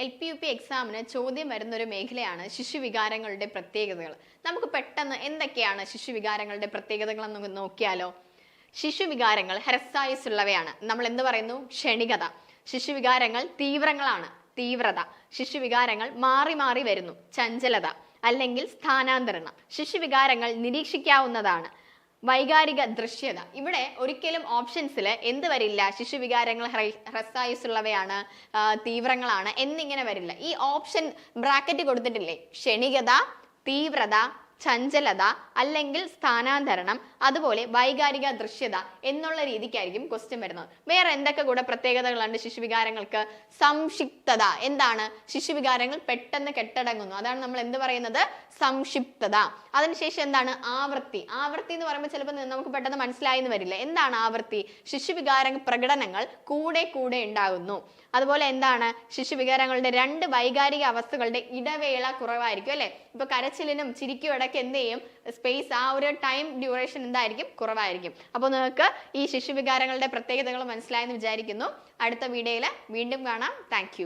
L P U P എക്സാമിന് ചോദ്യം വരുന്ന ഒരു മേഖലയാണ് ശിശുവികാരങ്ങളുടെ പ്രത്യേകതകൾ. നമുക്ക് പെട്ടെന്ന് എന്തൊക്കെയാണ് ശിശുവികാരങ്ങളുടെ പ്രത്യേകതകൾ എന്ന് നോക്കിയാലോ? ശിശുവികാരങ്ങൾ ഹെറസായുസ് ഉള്ളവയാണ് നമ്മൾ എന്ത് പറയുന്നു? ക്ഷണികത. ശിശുവികാരങ്ങൾ തീവ്രങ്ങളാണ്. തീവ്രത. ശിശുവികാരങ്ങൾ മാറി മാറി വരുന്നു. ചഞ്ചലത. അല്ലെങ്കിൽ സ്ഥാനാന്തരണം. ശിശുവികാരങ്ങൾ നിരീക്ഷിക്കാവുന്നതാണ്. വൈകാരിക ദൃശ്യത. ഇവിടെ ഒരിക്കലും ഓപ്ഷൻസിൽ എന്ത് വരില്ല ശിശുവികാരങ്ങൾ ആ, തീവ്രങ്ങളാണ് എന്നിങ്ങനെ വരില്ല. ഈ ഓപ്ഷൻ ബ്രാക്കറ്റ് കൊടുത്തിട്ടില്ലേ? ക്ഷണികത തീവ്രത ചഞ്ചലത അല്ലെങ്കിൽ സ്ഥാനാന്തരണം അതുപോലെ വൈകാരിക ദൃശ്യത എന്നുള്ള രീതിക്കായിരിക്കും ക്വസ്റ്റ്യൻ വരുന്നത്. വേറെ എന്തൊക്കെ കൂടെ പ്രത്യേകതകളുണ്ട് ശിശുവികാരങ്ങൾക്ക്? സംക്ഷിപ്തത. എന്താണ്? ശിശുവികാരങ്ങൾ പെട്ടെന്ന് കെട്ടടങ്ങുന്നു. അതാണ് നമ്മൾ എന്ത് പറയുന്നത്? സംക്ഷിപ്തത. അതിനുശേഷം എന്താണ്? ആവൃത്തി ആവൃത്തി എന്ന് പറയുമ്പോൾ ചിലപ്പോൾ നമുക്ക് പെട്ടെന്ന് മനസ്സിലായി എന്ന് വരില്ല. എന്താണ് ആവൃത്തി ശിശുവികാര പ്രകടനങ്ങൾ കൂടെ കൂടെ ഉണ്ടാകുന്നു. അതുപോലെ എന്താണ്? ശിശുവികാരങ്ങളുടെ രണ്ട് വൈകാരിക അവസ്ഥകളുടെ ഇടവേള കുറവായിരിക്കും അല്ലെ? ഇപ്പൊ കരച്ചിലിനും ചിരിക്കും ഇടയ്ക്ക് എന്ത് ചെയ്യും? സ്പേസ് ആ ഒരു ടൈം ഡ്യൂറേഷൻ എന്തായിരിക്കും? കുറവായിരിക്കും. അപ്പോൾ നിങ്ങൾക്ക് ഈ ശിശുവികാരങ്ങളുടെ പ്രത്യേകതകൾ മനസ്സിലായെന്ന് വിചാരിക്കുന്നു. അടുത്ത വീഡിയോയിൽ വീണ്ടും കാണാം. താങ്ക്